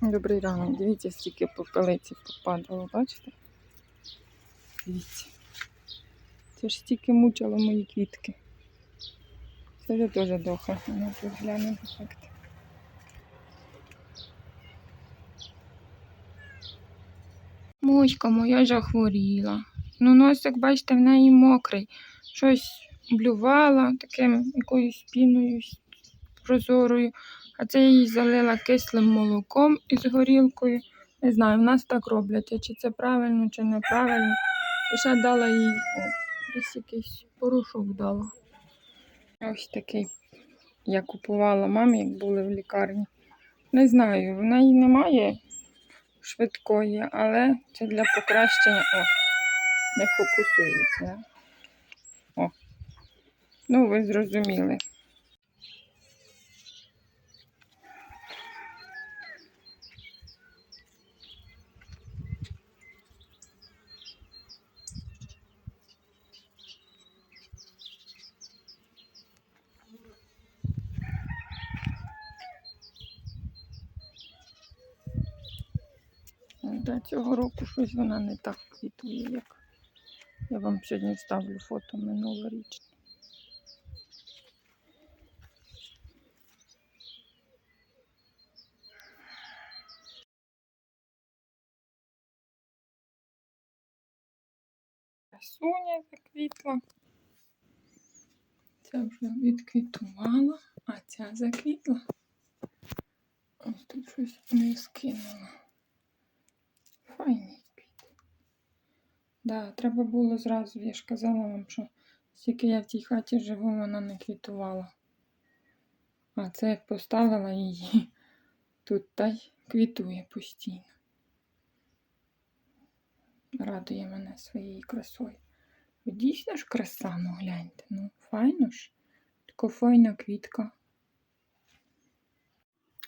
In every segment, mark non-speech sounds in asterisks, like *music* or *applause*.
Добрий ранок. Дивіться, стільки попелиці попадало, бачите? Дивіться. Це ж стільки мучило мої квітки. Це вже теж доха. Вона тут гляне дефект. Муська моя захворіла. Ну, носик, бачите, в неї мокрий. Щось блювала таким якоюсь піною прозорою. А це її залила кислим молоком із горілкою. Не знаю, в нас так роблять, чи це правильно, чи неправильно. І ще дала їй о, десь якийсь порошок дала. Ось такий я купувала мамі, як були в лікарні. Не знаю, в неї немає швидкої, але це для покращення. О, не фокусується. О. Ну, ви зрозуміли. Для цього року щось вона не так квітує, як я вам сьогодні вставлю фото минулорічне. Красуня заквітла. Ця вже відквітувала, а ця заквітла. Ось тут щось не скинула. Файні квіти. Да, треба було зразу, я ж казала вам, що стільки я в тій хаті живу, вона не квітувала. А це як поставила її тут та й квітує постійно. Радує мене своєю красою. Дійсно ж краса, ну гляньте. Ну, файно ж. Така файна квітка.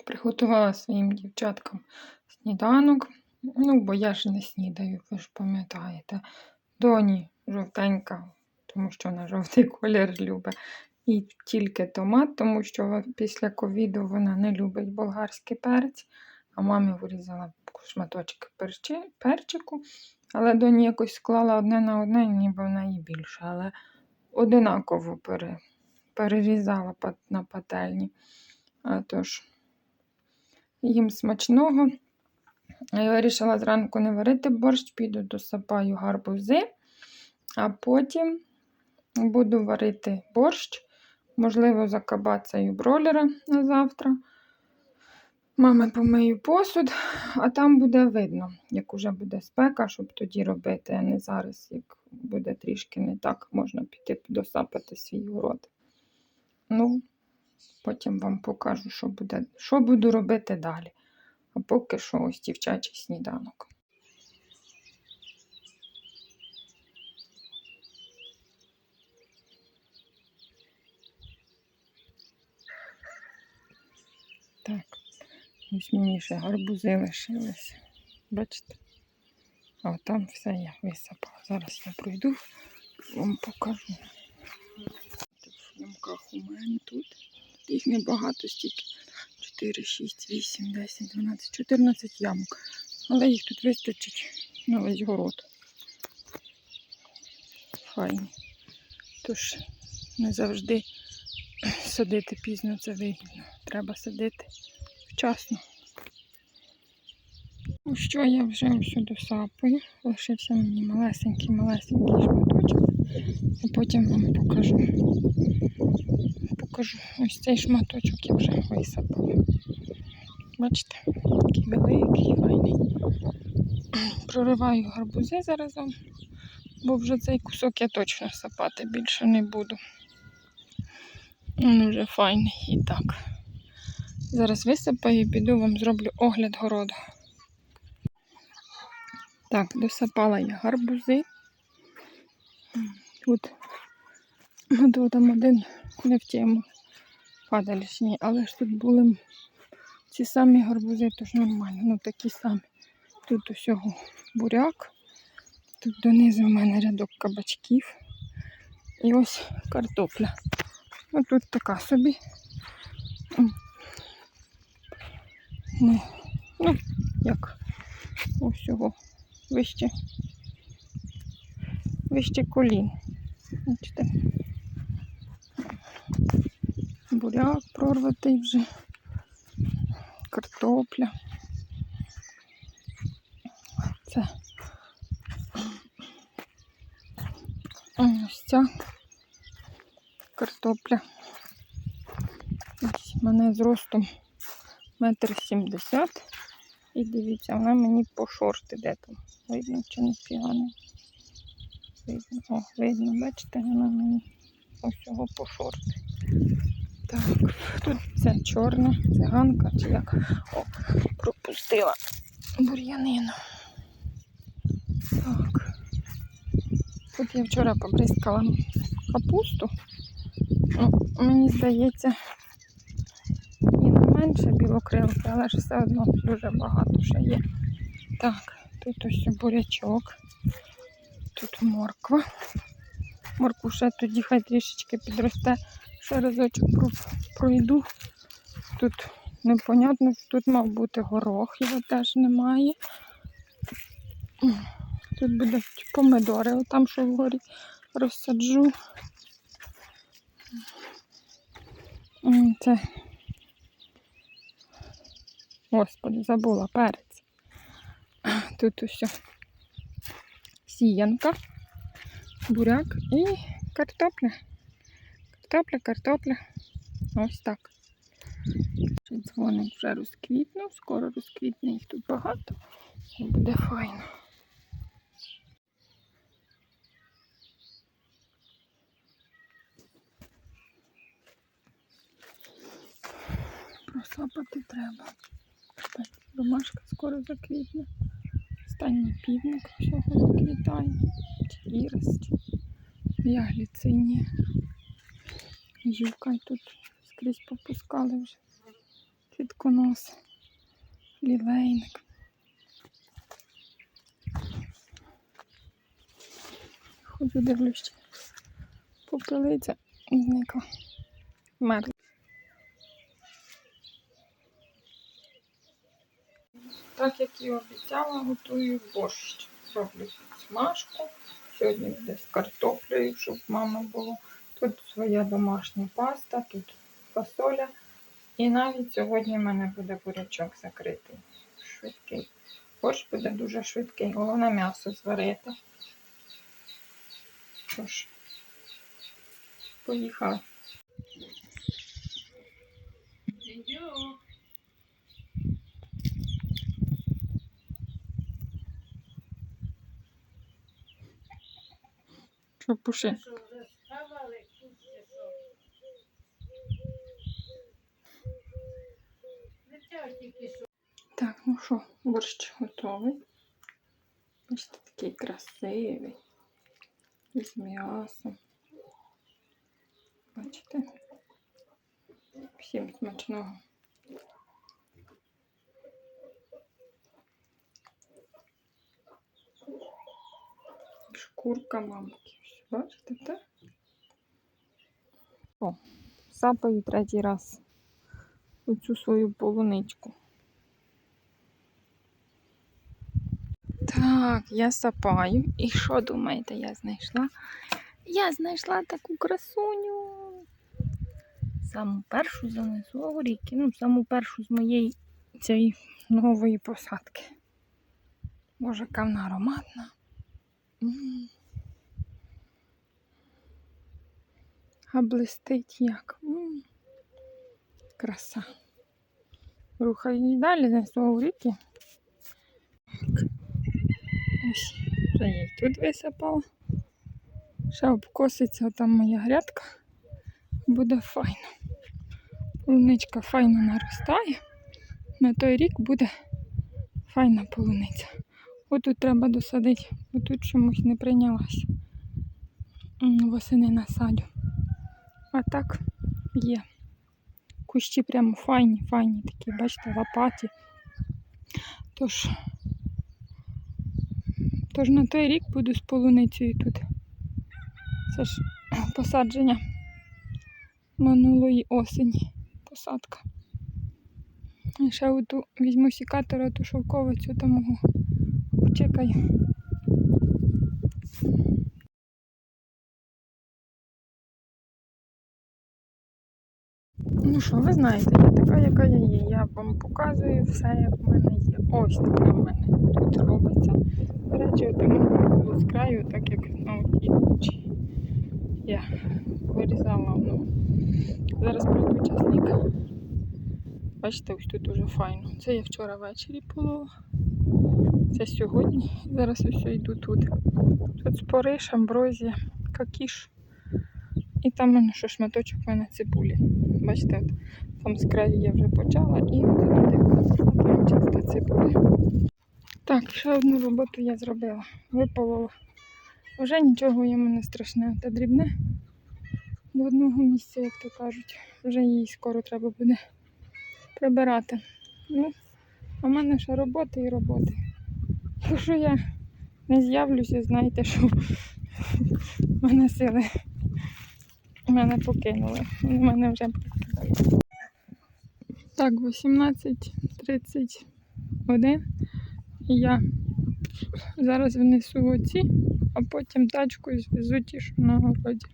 Приготувала своїм дівчаткам сніданок. Ну, бо я ж не снідаю, ви ж пам'ятаєте. Доні жовтенька, тому що вона жовтий колір любить. І тільки томат, тому що після ковіду вона не любить болгарський перець, а мамі вирізала шматочки перчи, перчику. Але доні якось склала одне на одне, ніби в неї більше. Але одинаково пере, перерізала на пательні. А тож, їм смачного. Я вирішила зранку не варити борщ, піду досипаю гарбузи, а потім буду варити борщ. Можливо, закабацаю бролера на завтра. Мами помию посуд, а там буде видно, як уже буде спека, щоб тоді робити, а не зараз, як буде трішки не так, можна піти досапати свій город. Ну, потім вам покажу, що, буде, що буду робити далі. А поки що ось дівчачий сніданок. Так, ось мені ще гарбузи лишилися. Бачите? А там все я висипала. Зараз я пройду, вам покажу. В ямках у мене тут. Їх небагато стільки. 4, 6, 8, 10, 12, 14 ямок. Але їх тут вистачить на весь город. Файні. Тож не завжди садити пізно це вигідно. Треба садити вчасно. Ну що, я вже всюди сапаю. Лишився мені малесенький-малесенький шматочок. І потім вам покажу. Покажу. Ось цей шматочок я вже висапала. Бачите, який великий, файний. Прориваю гарбузи заразом, бо вже цей кусок я точно сапати більше не буду. Він вже файний і так. Зараз висипаю піду вам зроблю огляд городу. Так, досапала я гарбузи. Тут, ну, там один не в тему падалішній, але ж тут були ці самі гарбузи, тож нормально, ну такі самі. Тут усього буряк, тут донизу в мене рядок кабачків. І ось картопля. Ну тут така собі. Не Ну, як усього вище. Вище колін. Бачите. Буряк прорватий вже. Картопля. Це ось ця картопля. Ось мене зростом метр сімдесят. І дивіться, вона мені по шорти де там. Видно, чи не фіане. Видно, о, видно, бачите, вона мені усього по шорти. Так, тут це чорна циганка, чи як о, пропустила бур'янину. Так. Тут я вчора побризкала капусту. Ну, мені здається, і не менше білокрилки, але ж все одно дуже багато ще є. Так, тут ось бурячок, тут морква. Моркву ще тоді хай трішечки підросте. Ще разочок про- пройду. Тут непонятно, тут мав бути горох, його теж немає. Тут буде помидори, отам, що вгорі розсаджу. Це. Господи, забула перець. Тут усе сіянка, буряк і картопля. Картопля, картопля. Ось так. Дзвоник вже розквітнув, скоро розквітне їх тут багато. І буде файно. Просапати треба. Так, Ромашка скоро заквітне. Останній півник всього заквітає. Чи ірис, чи я Юка тут скрізь попускали вже. Квітконос. Лілейник. Ходжу дивлюсь. Попелиця зникла. Мерла. Так як і обіцяла, готую борщ. Роблю смажку. Сьогодні буде з картоплею, щоб мама було. Тут своя домашня паста, тут фасоля. І навіть сьогодні в мене буде бурячок закритий. Швидкий. Борщ буде дуже швидкий. Головне м'ясо зварити. Тож, поїхали. Що пуши? Так, ну що, борщ готовий. Бачите, такий красивий. З м'ясом. Бачите? Всім смачного. Шкурка мамки. Бачите, так? О, сапаю третій раз оцю свою полуничку. Так, я сапаю. І що думаєте, я знайшла? Я знайшла таку красуню. Саму першу занесу ріки. Ну, саму першу з моєї цієї нової посадки. Боже, яка вона ароматна. М. А блистить як. М. Краса. Рухаю далі несу у ріки. Ось, вже й тут висипала. Ще обкоситься там моя грядка. Буде файно. Полуничка файно наростає. На той рік буде файна полуниця. Отут треба досадити, бо тут чомусь не прийнялась. М, Восени насадю. А так є. Кущі прямо файні, файні такі, бачите, лопаті. Тож Тож на той рік буду з полуницею тут. Це ж посадження минулої осені. Посадка. Ще оту візьму сікатора, ту шовковицю та мого почекаю. Ну що, ви знаєте, я така, яка я є. Я вам показую все, як в мене є. Ось таке в мене тут робиться. До речі, тому з краю, так як тій кучі. Я вирізала. Ну. Зараз пройду часник. Бачите, ось тут дуже файно. Це я вчора ввечері полола. Це сьогодні. Зараз ось йду тут. Тут спориш, амброзія, какіш. І там мене ще шматочок в мене цибулі. Бачите, от, там з краю я вже почала і туди часто цибулі. Так, ще одну роботу я зробила. Виполола. Вже нічого йому не страшне та дрібне. До одного місця, як то кажуть. Вже її скоро треба буде прибирати. Ну, а мене ще роботи і роботи. Якщо я не з'явлюся, знаєте, що *laughs* в мене сили мене покинули. Вони мене вже. Так, 18.31. Я зараз внесу оці, а потім тачкою звезу ті, що на городі.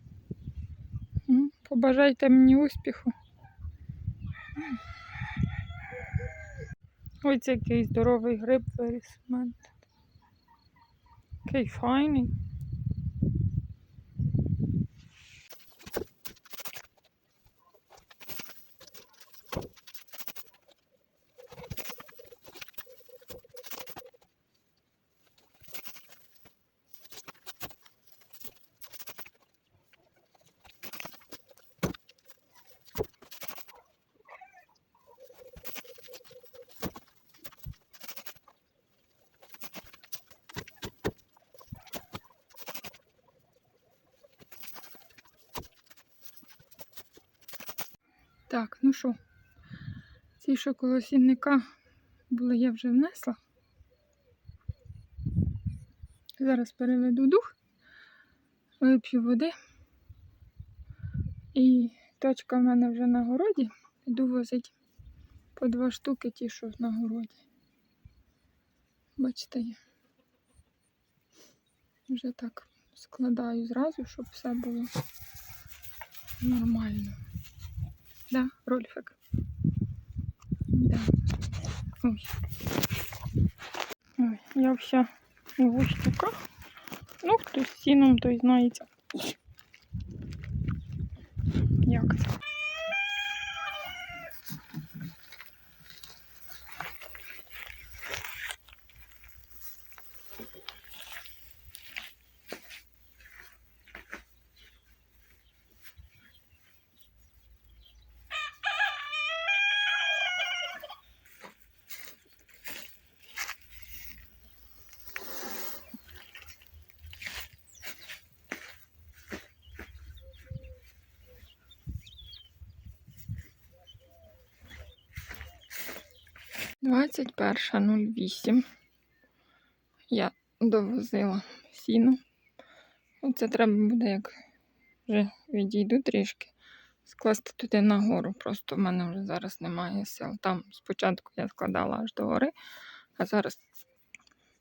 Побажайте мені успіху. Ось який здоровий гриб виріс. Який файний. Так, ну що, ці що коло сінника були, я вже внесла. Зараз переведу дух, вип'ю води. І точка в мене вже на городі. Іду возить по два штуки ті, що на городі. Бачите, я вже так складаю зразу, щоб все було нормально. Да, Рольфик. Да. Ой. Ой, я вся у густюках. Ну, хто з сіном, той знається. Як це? Двадцять перша нуль вісім. Я довозила сіно. Оце треба буде, як вже відійду трішки, скласти туди нагору. Просто в мене вже зараз немає сил. Там спочатку я складала аж до гори, а зараз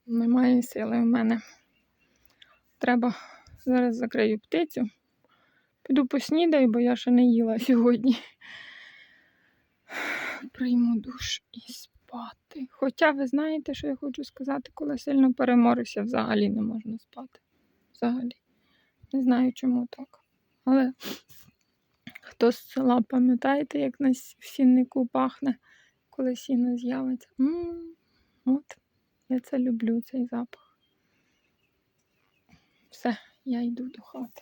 немає сили в мене. Треба зараз закрию птицю. Піду поснідаю, бо я ще не їла сьогодні. Прийму душ і спати. Хоча ви знаєте, що я хочу сказати, коли сильно переморюся, взагалі не можна спати. Взагалі. Не знаю, чому так. Але хто з села пам'ятаєте, як на сіннику пахне, коли сіно з'явиться? От, я це люблю, цей запах. Все, я йду до хати.